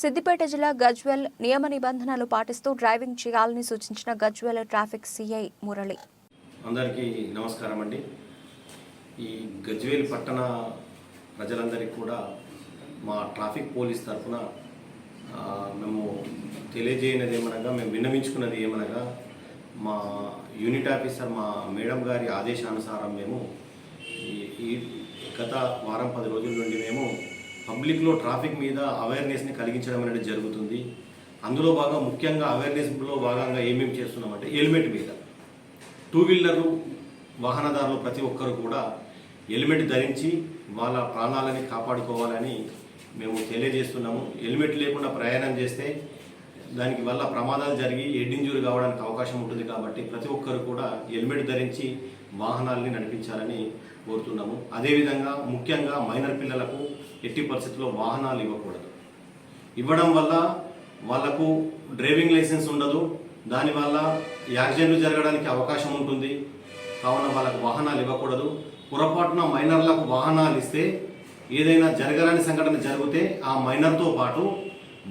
సిద్దిపేట జిల్లా గజ్వెల్ నియమ నిబంధనలు పాటిస్తూ డ్రైవింగ్ చేయాలని సూచించిన గజ్వెల్ ట్రాఫిక్ సిఐ మురళి. అందరికీ నమస్కారం అండి. ఈ గజ్వేల్ పట్టణ ప్రజలందరికీ కూడా మా ట్రాఫిక్ పోలీస్ తరఫున మేము తెలియజేయనది ఏమనగా మేము విన్నవించుకున్నది ఏమనగా మా యూనిట్ ఆఫీసర్ మా మేడం గారి ఆదేశానుసారం మేము ఈ గత వారం పది రోజుల నుండి మేము పబ్లిక్లో ట్రాఫిక్ మీద అవేర్నెస్ని కలిగించడం అనేది జరుగుతుంది. అందులో బాగా ముఖ్యంగా అవేర్నెస్లో భాగంగా ఏమేమి చేస్తున్నామంటే హెల్మెట్ మీద. టూ వీలర్లు వాహనదారులు ప్రతి ఒక్కరు కూడా హెల్మెట్ ధరించి వాళ్ళ ప్రాణాలని కాపాడుకోవాలని మేము తెలియజేస్తున్నాము. హెల్మెట్ లేకుండా ప్రయాణం చేస్తే దానికి వల్ల ప్రమాదాలు జరిగి హెడ్ ఇంజూరీ కావడానికి అవకాశం ఉంటుంది కాబట్టి ప్రతి ఒక్కరు కూడా హెల్మెట్ ధరించి వాహనాల్ని నడిపించాలని కోరుతున్నాము. అదేవిధంగా ముఖ్యంగా మైనర్ పిల్లలకు ఎట్టి పరిస్థితుల్లో వాహనాలు ఇవ్వకూడదు. ఇవ్వడం వల్ల వాళ్ళకు డ్రైవింగ్ లైసెన్స్ ఉండదు. దానివల్ల యాక్సిడెంట్లు జరగడానికి అవకాశం ఉంటుంది. కావున వాళ్ళకు వాహనాలు ఇవ్వకూడదు. పొరపాటున మైనర్లకు వాహనాలు ఇస్తే ఏదైనా జరగరాని సంఘటన జరిగితే ఆ మైనర్తో పాటు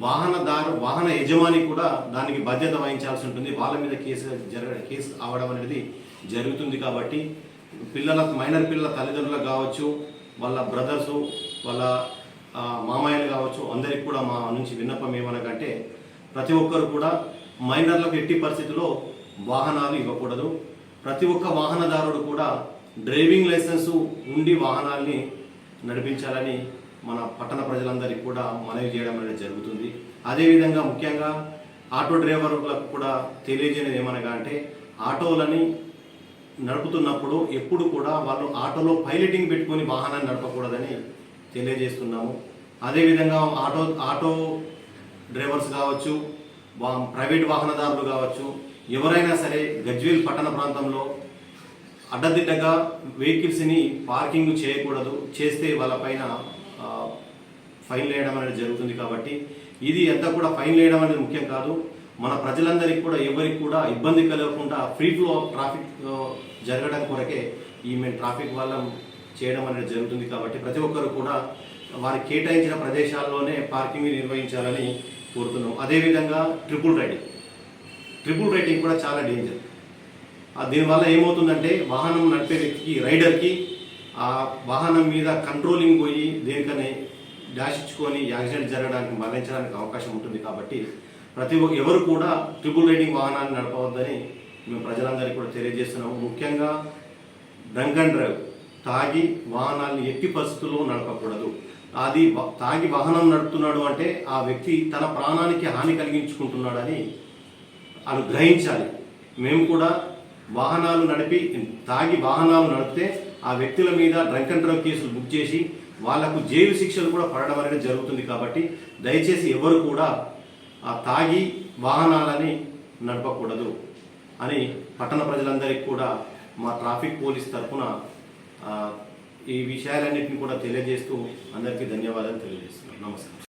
వాహనదారు వాహన యజమాని కూడా దానికి బాధ్యత వహించాల్సి ఉంటుంది. వాళ్ళ మీద కేసు జరగ కేసు అవడం అనేది జరుగుతుంది కాబట్టి పిల్లల మైనర్ పిల్లల తల్లిదండ్రులకు కావచ్చు వాళ్ళ బ్రదర్సు వాళ్ళ మామయ్యలు కావచ్చు అందరికి కూడా మా నుంచి విన్నపం ఏమనకంటే ప్రతి ఒక్కరు కూడా మైనర్లకు ఎట్టి పరిస్థితుల్లో వాహనాలు ఇవ్వకూడదు. ప్రతి ఒక్క వాహనదారుడు కూడా డ్రైవింగ్ లైసెన్స్ ఉండి వాహనాల్ని నడిపించాలని మన పట్టణ ప్రజలందరికీ కూడా మనవి చేయడం అనేది జరుగుతుంది. అదేవిధంగా ముఖ్యంగా ఆటో డ్రైవర్లకు కూడా తెలియజేయడం ఏమనగా అంటే ఆటోలని నడుపుతున్నప్పుడు ఎప్పుడు కూడా వాళ్ళు ఆటోలో పైలటింగ్ పెట్టుకొని వాహనాన్ని నడపకూడదని తెలియజేస్తున్నాము. అదేవిధంగా ఆటో ఆటో డ్రైవర్స్ కావచ్చు వా- ప్రైవేట్ వాహనదారులు కావచ్చు ఎవరైనా సరే గజ్వేల్ పట్టణ ప్రాంతంలో అడ్డదిడ్డగా వెహికల్స్ని పార్కింగ్ చేయకూడదు చేస్తే వాళ్ళపైన ఫైన్ వేయడం అనేది జరుగుతుంది కాబట్టి ఇది ఎంత కూడా ఫైన్ వేయడం అనేది ముఖ్యం కాదు. మన ప్రజలందరికీ కూడా ఎవరికి కూడా ఇబ్బంది కలగకుండా ఫ్రీ ఫ్లో ఆఫ్ ట్రాఫిక్ జరగడం కొరకే ఈ మేము ట్రాఫిక్ వల్ల చేయడం అనేది జరుగుతుంది కాబట్టి ప్రతి ఒక్కరు కూడా వారి కేటాయించిన ప్రదేశాల్లోనే పార్కింగ్ నిర్వహించాలని కోరుతున్నాం. అదేవిధంగా ట్రిపుల్ రైడింగ్. ట్రిపుల్ రైడింగ్ కూడా చాలా డేంజర్. దీనివల్ల ఏమవుతుందంటే వాహనం నడిపే వ్యక్తికి రైడర్కి ఆ వాహనం మీద కంట్రోలింగ్ పోయి దేనికనే డాష్ ఇచ్చుకొని యాక్సిడెంట్ జరగడానికి మరణించడానికి అవకాశం ఉంటుంది కాబట్టి ప్రతి ఒక్క ఎవరు కూడా ట్రిపుల్ రైడింగ్ వాహనాన్ని నడపవద్దని మేము ప్రజలందరికీ కూడా తెలియజేస్తున్నాము. ముఖ్యంగా డ్రంక్ అండ్ డ్రైవ్ తాగి వాహనాన్ని ఎట్టి పరిస్థితుల్లో నడపకూడదు. అది తాగి వాహనం నడుపుతున్నాడు అంటే ఆ వ్యక్తి తన ప్రాణానికి హాని కలిగించుకుంటున్నాడని వాళ్ళు గ్రహించాలి. మేము కూడా వాహనాలు నడిపి తాగి వాహనాలు నడిపితే ఆ వ్యక్తుల మీద డ్రంక్ అండ్ డ్రైవ్ కేసులు బుక్ చేసి వాళ్ళకు జైలు శిక్షలు కూడా పడడం అనేది జరుగుతుంది కాబట్టి దయచేసి ఎవరు కూడా ఆ తాగి వాహనాలని నడపకూడదు అని పట్టణ ప్రజలందరికీ కూడా మా ట్రాఫిక్ పోలీస్ తరఫున ఈ విషయాలన్నింటినీ కూడా తెలియజేస్తూ అందరికీ ధన్యవాదాలు తెలియజేస్తున్నాను. నమస్కారం.